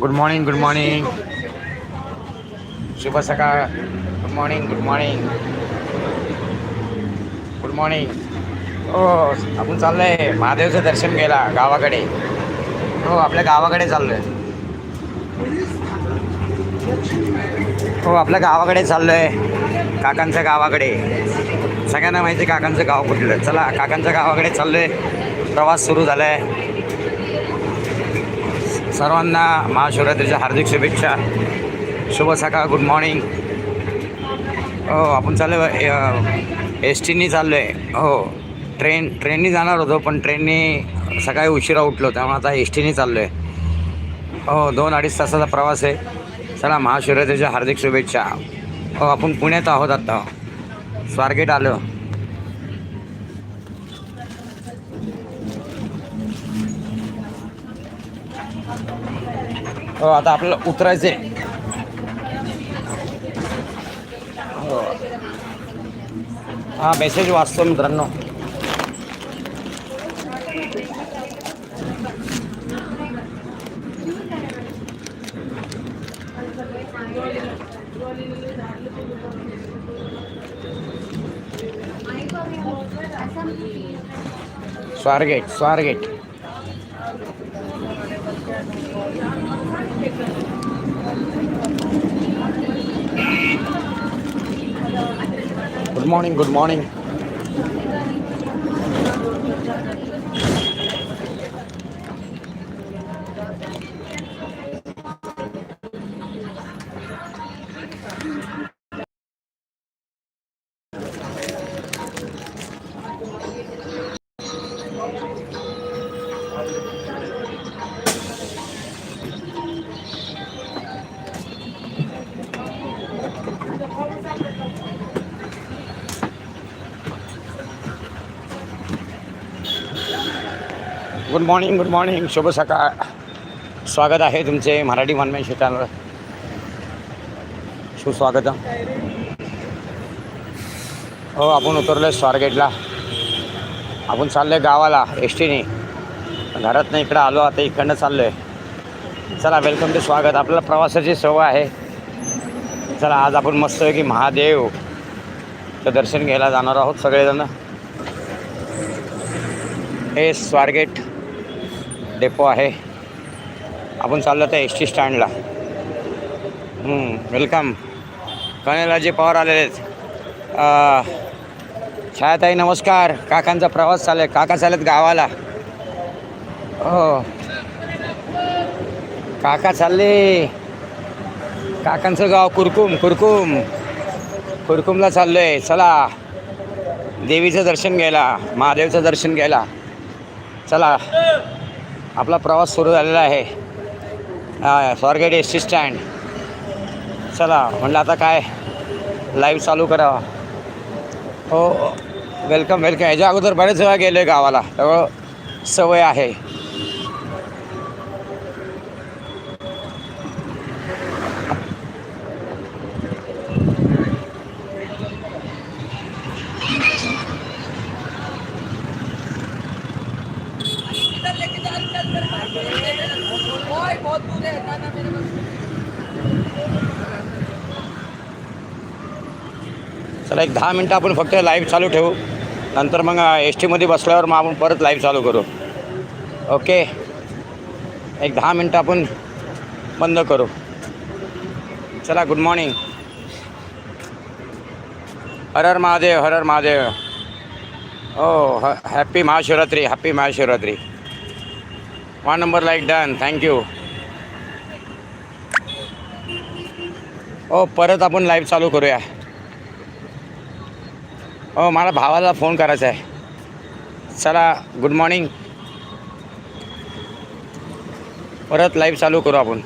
Good morning good morning शुभ सकाळ good morning good morning good morning हो आपण चाललोय महादेवचं दर्शन केला गावाकडे. हो आपल्या गावाकडे चाललोय. हो आपल्या गावाकडे चाललोय. काकांच्या गावाकडे. सगळ्यांना माहिती आहे काकांचं गाव कुठलं. चला काकांच्या गावाकडे चाललोय. प्रवास सुरू झालाय. सर्वांना महाशिवरात्रीच्या हार्दिक शुभेच्छा. शुभ सकाळ गुड मॉर्निंग हो आपण चाललो एस टीनी चाललो आहे हो ट्रेन ट्रेननी जाणार होतो पण ट्रेननी सकाळी उशिरा उठलो त्यामुळे आता एस टीनी चाललो आहे हो दोन अडीच तासाचा प्रवास आहे. चला महाशिवरात्रीच्या हार्दिक शुभेच्छा. हो आपण पुण्यात आहोत आता. स्वारगेट आलं. हो आता आपल्याला उतरायचं आहे हो. हा मेसेज वाचतो मित्रांनो. Swargate Swargate good morning good morning good morning good morning शुभ सकाळ. स्वागत आहे तुमचे मराठी वनमॅन चॅनलवर सुस्वागत हो आपण उतरलो आहे स्वारगेटला. आपण चाललो आहे गावाला एस टीने घरातनं इकडं आलो आता इकडनं चाललो आहे चला वेलकम टू स्वागत. आपल्याला प्रवासाची सवय आहे. चला आज आपण मस्त की महादेव तर दर्शन घ्यायला जाणार आहोत सगळेजण. हे स्वारगेट डेपो आहे. आपण चाललो तर एस टी स्टँडला वेलकम कनेलाजी पवार आलेले आहेत. छायाताई नमस्कार. काकांचा प्रवास चालू आहे. काका चालत गावाला. हो. काका चालले. काकांचं गाव कुरकुम कुरकुम. कुरकुमला चाललो आहे चला. देवीचं दर्शन घ्यायला महादेवचं दर्शन घ्यायला. चला. आपला प्रवास सुरू झालेला आहे. Swargate S T stand. चला म्हणलं आता काय? लाईव्ह चालू करावा. हो वेलकम वेलकम याच्या अगोदर बरेच वेळा आहे गावाला सवय आहे चला एक दहा मिनटं आपण फक्त लाईव्ह चालू ठेवू. नंतर मग एस टीमध्ये बसल्यावर मग आपण परत लाईव्ह चालू करू. ओके एक दहा मिनटं आपण बंद करू. चला गुड मॉर्निंग हर हर महादेव हर हर महादेव. हो ह happy Mahashivratri happy Mahashivratri. One number like done thank you ओ परत आपण लाईव्ह चालू करूया. हो मला भावाला फोन करायचा आहे. चला गुड मॉर्निंग परत लाईव्ह चालू करू आपण.